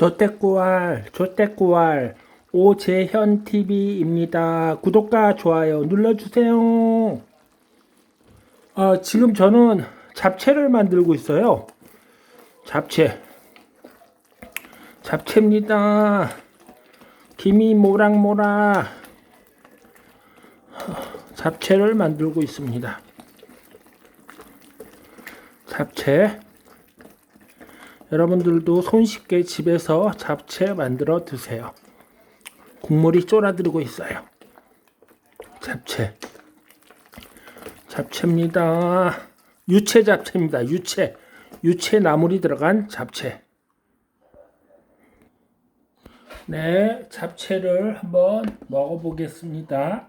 조태꾸알, 조태꾸알, 오재현 TV입니다. 구독과 좋아요 눌러주세요. 아, 지금 저는 잡채를 만들고 있어요. 잡채. 잡채입니다. 김이 모락모락. 잡채를 만들고 있습니다. 잡채. 여러분들도 손쉽게 집에서 잡채 만들어 드세요. 국물이 쫄아들고 있어요. 잡채. 잡채입니다. 유채 잡채입니다. 유채. 유채 나물이 들어간 잡채. 네, 잡채를 한번 먹어보겠습니다.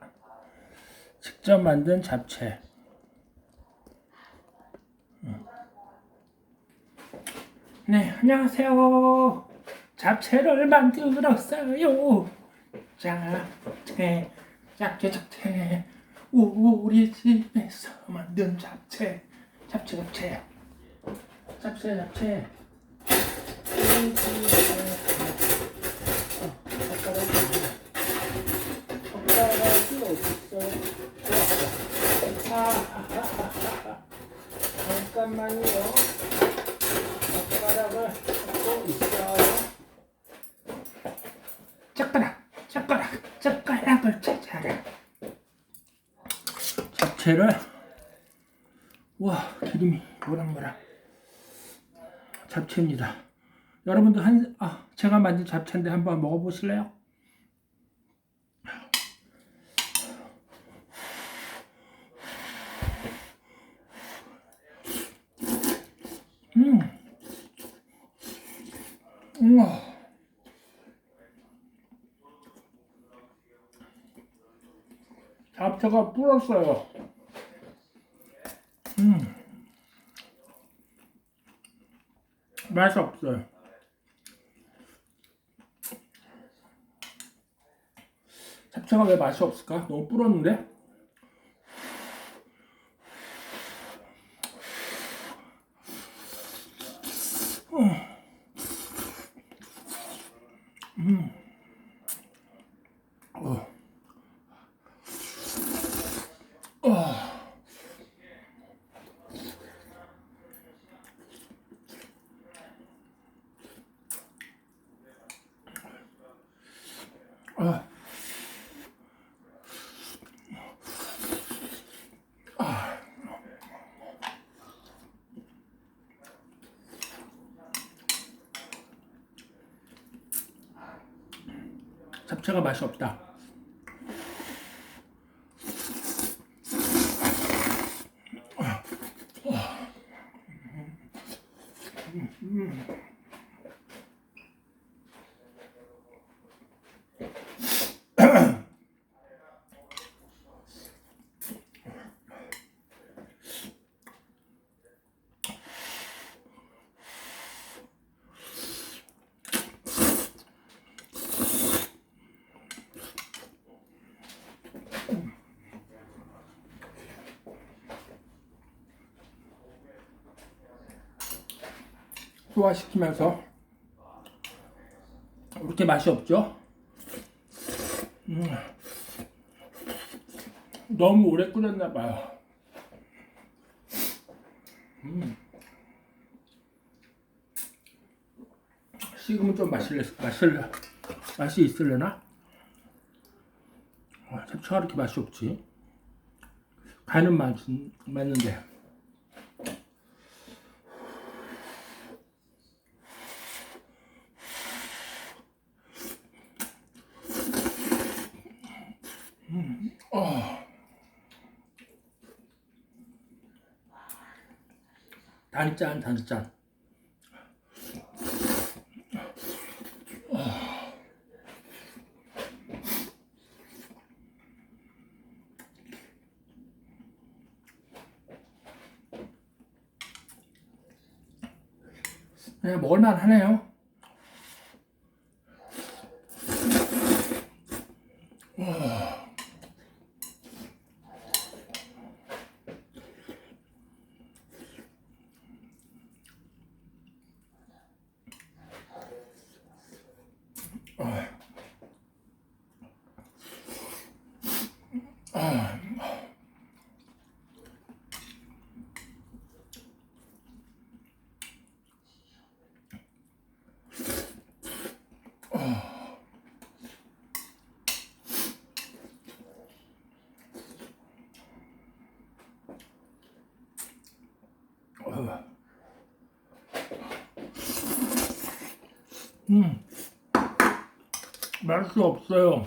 직접 만든 잡채. 네, 안녕하세요. 잡채를 만들었어요. 잡채, 잡채, 잡채. 우리 집에서 만든 잡채. 잡채, 잡채. 잡채, 잡채. 우리 집에서. 어, 젓가락이 어디야? 젓가락이 어딨어? 아, 아, 아, 아, 아. 잠깐만요. 젓가락을 잡고 있어요. 젓가락, 젓가락, 젓가락을 찾아라. 잡채를 와 기름이 모락모락 잡채입니다. 여러분들 한 아, 제가 만든 잡채인데 한번 먹어보실래요? 음. 우와. 잡채가 불었어요. 음. 맛이 없어요. 잡채가 왜 맛이 없을까? 너무 불었는데? 아. 잡채가 맛이 없다. 소화시키면서 이렇게 맛이 없죠? 음. 너무 오래 끓였나 봐요. 음. 식으면 좀 맛을 맛을 맛이 있을려나? 아, 잡채가 이렇게 맛이 없지? 간은 맛 맞는데. 단짠 단짠. 그냥 먹을만 하네요 음, 맛이 없어요.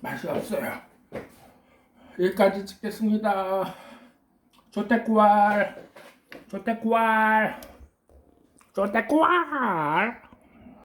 맛이 없어요. 여기까지 찍겠습니다. 조태꾸알, 조태꾸알, 조태꾸알.